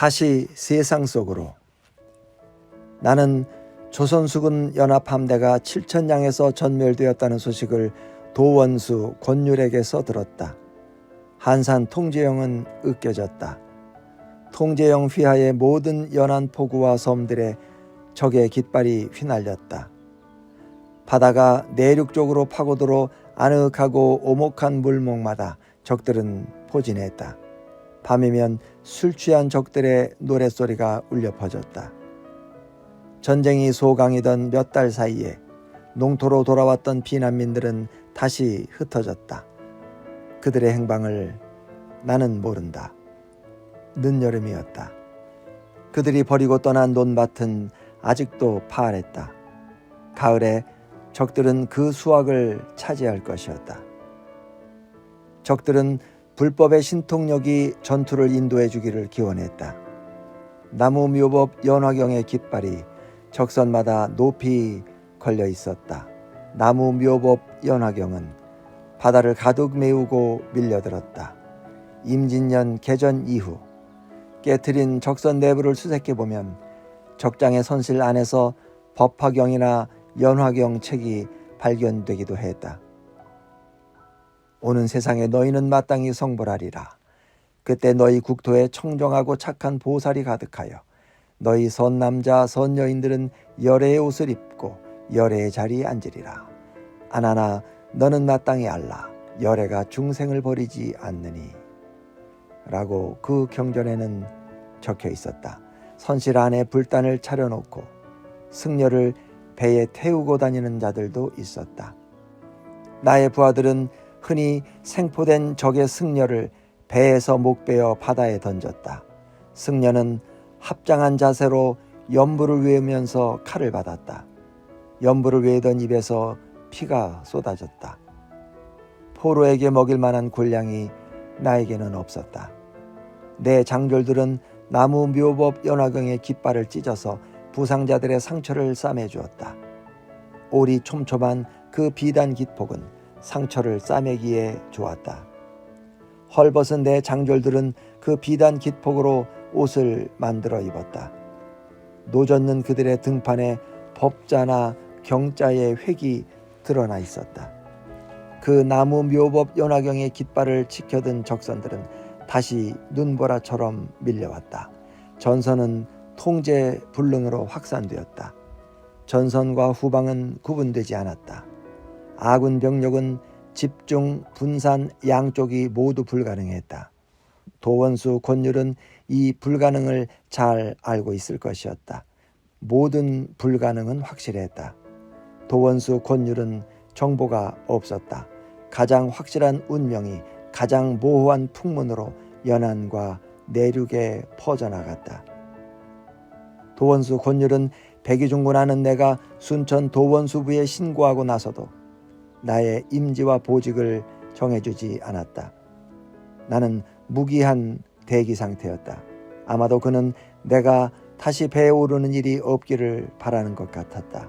다시 세상 속으로 나는 조선수군 연합함대가 칠천량에서 전멸되었다는 소식을 도원수 권율에게서 들었다. 한산 통제영은 으깨졌다. 통제영 휘하의 모든 연안 포구와 섬들에 적의 깃발이 휘날렸다. 바다가 내륙 쪽으로 파고들어 아늑하고 오목한 물목마다 적들은 포진했다. 밤이면 술 취한 적들의 노랫소리가 울려 퍼졌다. 전쟁이 소강이던 몇 달 사이에 농토로 돌아왔던 피난민들은 다시 흩어졌다. 그들의 행방을 나는 모른다. 늦여름이었다. 그들이 버리고 떠난 논밭은 아직도 파랬다. 가을에 적들은 그 수확을 차지할 것이었다. 적들은 불법의 신통력이 전투를 인도해 주기를 기원했다. 나무 묘법 연화경의 깃발이 적선마다 높이 걸려 있었다. 나무 묘법 연화경은 바다를 가득 메우고 밀려들었다. 임진년 개전 이후 깨트린 적선 내부를 수색해 보면 적장의 선실 안에서 법화경이나 연화경 책이 발견되기도 했다. 오는 세상에 너희는 마땅히 성불하리라. 그때 너희 국토에 청정하고 착한 보살이 가득하여 너희 선남자 선여인들은 열애의 옷을 입고 열애의 자리에 앉으리라. 아나나 너는 마땅히 알라. 열애가 중생을 버리지 않느니. 라고 그 경전에는 적혀 있었다. 선실 안에 불단을 차려놓고 승려를 배에 태우고 다니는 자들도 있었다. 나의 부하들은 흔히 생포된 적의 승려를 배에서 목 베어 바다에 던졌다. 승려는 합장한 자세로 연부를 외우면서 칼을 받았다. 연부를 외던 입에서 피가 쏟아졌다. 포로에게 먹일 만한 군량이 나에게는 없었다. 내 장졸들은 나무 묘법 연화경의 깃발을 찢어서 부상자들의 상처를 싸매 주었다. 오리 촘촘한 그 비단 깃폭은 상처를 싸매기에 좋았다. 헐벗은 내 장졸들은 그 비단 깃폭으로 옷을 만들어 입었다. 노젓는 그들의 등판에 법자나 경자의 획이 드러나 있었다. 그 나무 묘법 연화경의 깃발을 지켜든 적선들은 다시 눈보라처럼 밀려왔다. 전선은 통제 불능으로 확산되었다. 전선과 후방은 구분되지 않았다. 아군 병력은 집중, 분산 양쪽이 모두 불가능했다. 도원수 권율은 이 불가능을 잘 알고 있을 것이었다. 모든 불가능은 확실했다. 도원수 권율은 정보가 없었다. 가장 확실한 운명이 가장 모호한 풍문으로 연안과 내륙에 퍼져나갔다. 도원수 권율은 백이중군하는 내가 순천 도원수부에 신고하고 나서도 나의 임지와 보직을 정해주지 않았다. 나는 무기한 대기 상태였다. 아마도 그는 내가 다시 배에 오르는 일이 없기를 바라는 것 같았다.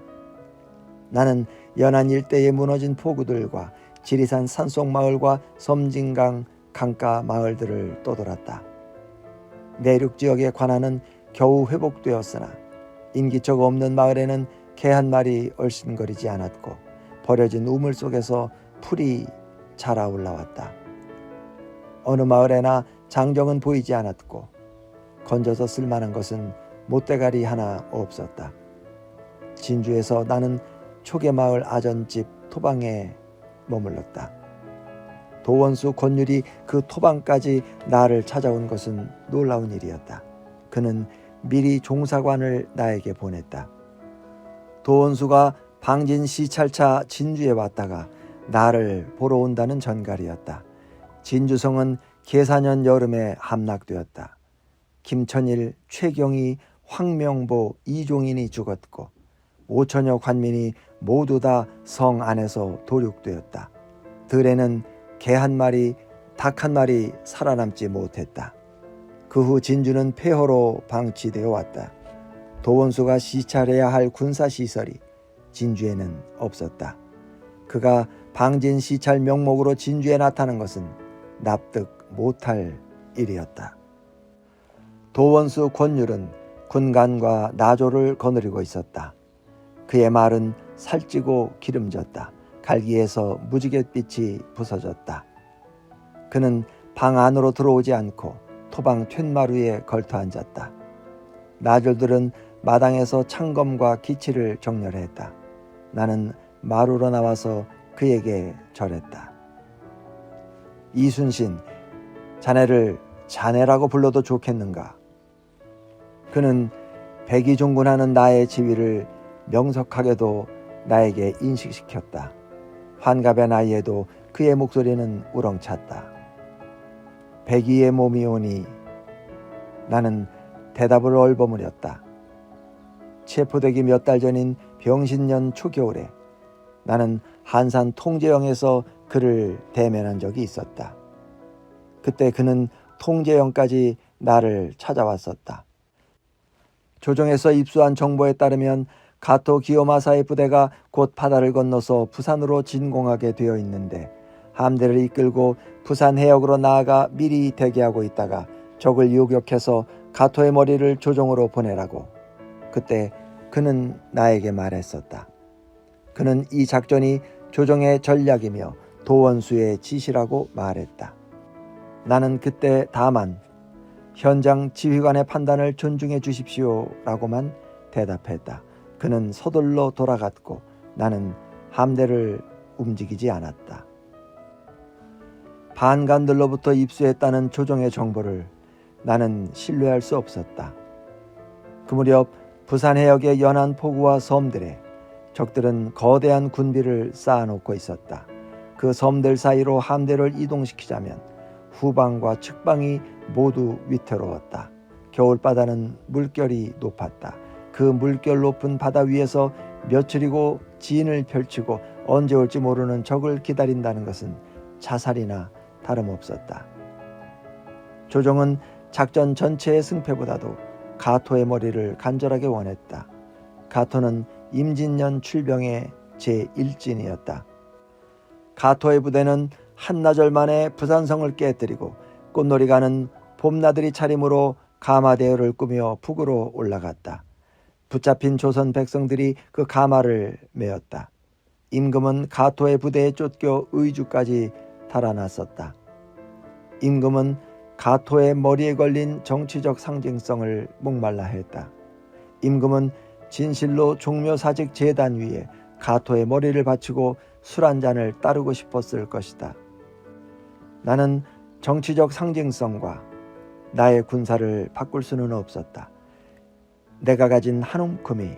나는 연안 일대에 무너진 포구들과 지리산 산속 마을과 섬진강 강가 마을들을 떠돌았다. 내륙 지역의 관할은 겨우 회복되었으나 인기척 없는 마을에는 개 한 마리 얼씬거리지 않았고 버려진 우물 속에서 풀이 자라 올라왔다. 어느 마을에나 장정은 보이지 않았고 건져서 쓸만한 것은 못대가리 하나 없었다. 진주에서 나는 초계마을 아전집 토방에 머물렀다. 도원수 권율이 그 토방까지 나를 찾아온 것은 놀라운 일이었다. 그는 미리 종사관을 나에게 보냈다. 도원수가 방진 시찰차 진주에 왔다가 나를 보러 온다는 전갈이었다. 진주성은 계사년 여름에 함락되었다. 김천일, 최경희, 황명보, 이종인이 죽었고 오천여 관민이 모두 다 성 안에서 도륙되었다. 들에는 개 한 마리, 닭 한 마리 살아남지 못했다. 그 후 진주는 폐허로 방치되어 왔다. 도원수가 시찰해야 할 군사 시설이 진주에는 없었다. 그가 방진 시찰 명목으로 진주에 나타난 것은 납득 못할 일이었다. 도원수 권율은 군간과 나조를 거느리고 있었다. 그의 말은 살찌고 기름졌다. 갈기에서 무지갯빛이 부서졌다. 그는 방 안으로 들어오지 않고 토방 툇마루에 걸터 앉았다. 나졸들은 마당에서 창검과 기치를 정렬했다. 나는 마루로 나와서 그에게 절했다. 이순신, 자네를 자네라고 불러도 좋겠는가? 그는 백이종군하는 나의 지위를 명석하게도 나에게 인식시켰다. 환갑의 나이에도 그의 목소리는 우렁찼다. 백이의 몸이 오니 나는 대답을 얼버무렸다. 체포되기 몇 달 전인 병신년 초겨울에 나는 한산 통제영에서 그를 대면한 적이 있었다. 그때 그는 통제영까지 나를 찾아왔었다. 조정에서 입수한 정보에 따르면 가토 기요마사의 부대가 곧 바다를 건너서 부산으로 진공하게 되어 있는데 함대를 이끌고 부산 해역으로 나아가 미리 대기하고 있다가 적을 요격해서 가토의 머리를 조정으로 보내라고. 그때 그는 나에게 말했었다. 그는 이 작전이 조정의 전략이며 도원수의 지시라고 말했다. 나는 그때 다만 현장 지휘관의 판단을 존중해 주십시오 라고만 대답했다. 그는 서둘러 돌아갔고 나는 함대를 움직이지 않았다. 반간들로부터 입수했다는 조정의 정보를 나는 신뢰할 수 없었다. 그 무렵 부산 해역의 연안 포구와 섬들에 적들은 거대한 군비를 쌓아놓고 있었다. 그 섬들 사이로 함대를 이동시키자면 후방과 측방이 모두 위태로웠다. 겨울바다는 물결이 높았다. 그 물결 높은 바다 위에서 며칠이고 진을 펼치고 언제 올지 모르는 적을 기다린다는 것은 자살이나 다름없었다. 조정은 작전 전체의 승패보다도 가토의 머리를 간절하게 원했다. 가토는 임진년 출병의 제1진이었다. 가토의 부대는 한나절 만에 부산성을 깨뜨리고 꽃놀이 가는 봄나들이 차림으로 가마대열을 꾸며 북으로 올라갔다. 붙잡힌 조선 백성들이 그 가마를 메었다. 임금은 가토의 부대에 쫓겨 의주까지 달아났었다. 임금은 가토의 머리에 걸린 정치적 상징성을 목말라 했다. 임금은 진실로 종묘사직 재단 위에 가토의 머리를 바치고 술 한 잔을 따르고 싶었을 것이다. 나는 정치적 상징성과 나의 군사를 바꿀 수는 없었다. 내가 가진 한 움큼이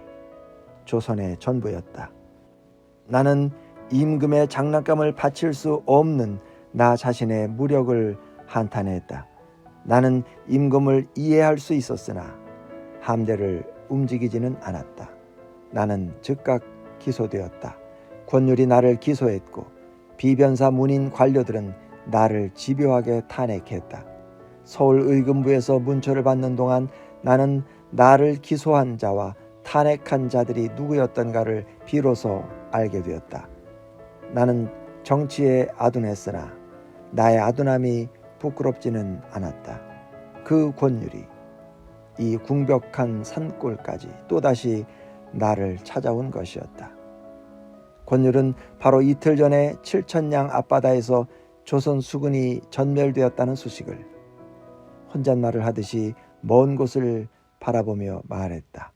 조선의 전부였다. 나는 임금의 장난감을 바칠 수 없는 나 자신의 무력을 한탄했다. 나는 임금을 이해할 수 있었으나 함대를 움직이지는 않았다. 나는 즉각 기소되었다. 권율이 나를 기소했고 비변사 문인 관료들은 나를 집요하게 탄핵했다. 서울 의금부에서 문초를 받는 동안 나는 나를 기소한 자와 탄핵한 자들이 누구였던가를 비로소 알게 되었다. 나는 정치에 아둔했으나 나의 아둔함이 부끄럽지는 않았다. 그 권율이 이 궁벽한 산골까지 또다시 나를 찾아온 것이었다. 권율은 바로 이틀 전에 칠천량 앞바다에서 조선 수군이 전멸되었다는 소식을 혼잣말을 하듯이 먼 곳을 바라보며 말했다.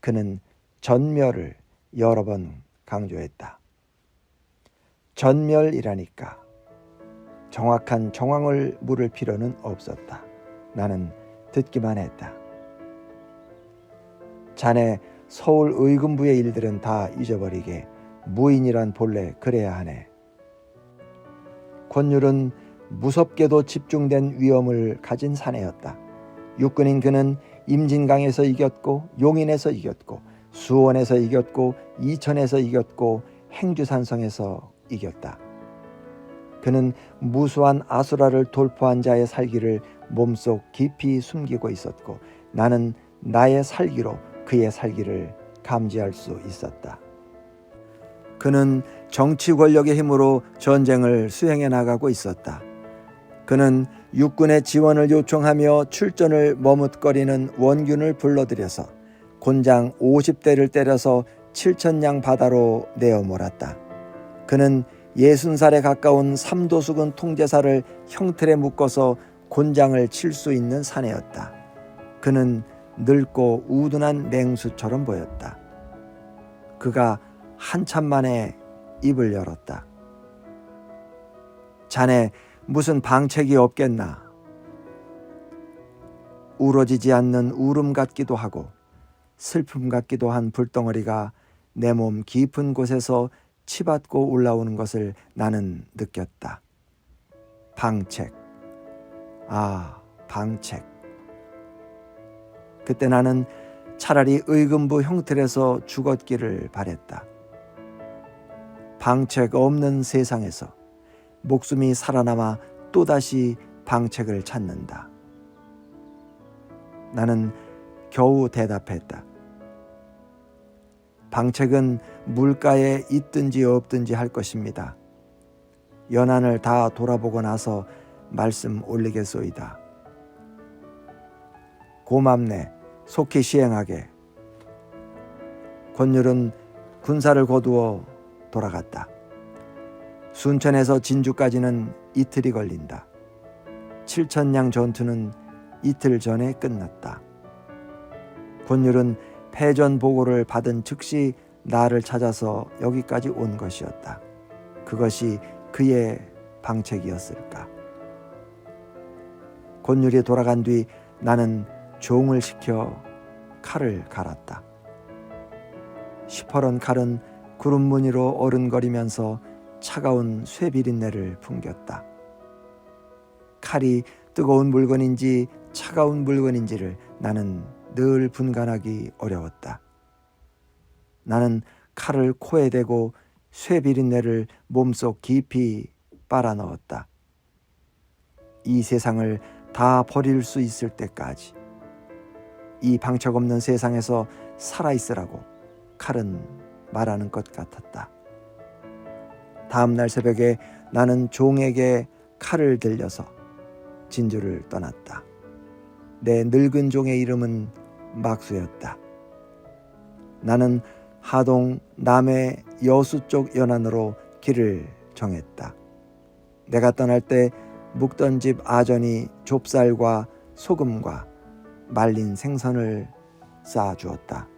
그는 전멸을 여러 번 강조했다. 전멸이라니까 정확한 정황을 물을 필요는 없었다. 나는 듣기만 했다. 자네 서울 의금부의 일들은 다 잊어버리게 무인이란 본래 그래야 하네. 권율은 무섭게도 집중된 위험을 가진 사내였다. 육군인 그는 임진강에서 이겼고 용인에서 이겼고 수원에서 이겼고 이천에서 이겼고 행주산성에서 이겼다. 그는 무수한 아수라를 돌파한 자의 살기를 몸속 깊이 숨기고 있었고 나는 나의 살기로 그의 살기를 감지할 수 있었다. 그는 정치 권력의 힘으로 전쟁을 수행해 나가고 있었다. 그는 육군의 지원을 요청하며 출전을 머뭇거리는 원균을 불러들여서 곤장 50대를 때려서 칠천냥 바다로 내어 몰았다. 그는 예순 살에 가까운 삼도수군 통제사를 형틀에 묶어서 곤장을 칠 수 있는 사내였다. 그는 늙고 우둔한 맹수처럼 보였다. 그가 한참 만에 입을 열었다. 자네 무슨 방책이 없겠나? 우러지지 않는 울음 같기도 하고 슬픔 같기도 한 불덩어리가 내 몸 깊은 곳에서 치받고 올라오는 것을 나는 느꼈다. 방책. 아, 방책. 그때 나는 차라리 의금부 형틀에서 죽었기를 바랬다. 방책 없는 세상에서 목숨이 살아남아 또다시 방책을 찾는다. 나는 겨우 대답했다. 방책은 물가에 있든지 없든지 할 것입니다. 연안을 다 돌아보고 나서 말씀 올리겠소이다. 고맙네. 속히 시행하게. 권율은 군사를 거두어 돌아갔다. 순천에서 진주까지는 이틀이 걸린다. 칠천량 전투는 이틀 전에 끝났다. 권율은 패전 보고를 받은 즉시 나를 찾아서 여기까지 온 것이었다. 그것이 그의 방책이었을까? 권율이 돌아간 뒤 나는 종을 시켜 칼을 갈았다. 시퍼런 칼은 구름 무늬로 어른거리면서 차가운 쇠 비린내를 풍겼다. 칼이 뜨거운 물건인지 차가운 물건인지를 나는 늘 분간하기 어려웠다. 나는 칼을 코에 대고 쇠 비린내를 몸속 깊이 빨아 넣었다. 이 세상을 다 버릴 수 있을 때까지 이 방책 없는 세상에서 살아 있으라고 칼은 말하는 것 같았다. 다음 날 새벽에 나는 종에게 칼을 들려서 진주를 떠났다. 내 늙은 종의 이름은 막수였다. 나는 하동 남해 여수 쪽 연안으로 길을 정했다. 내가 떠날 때 묵던 집 아전이 좁쌀과 소금과 말린 생선을 쌓아 주었다.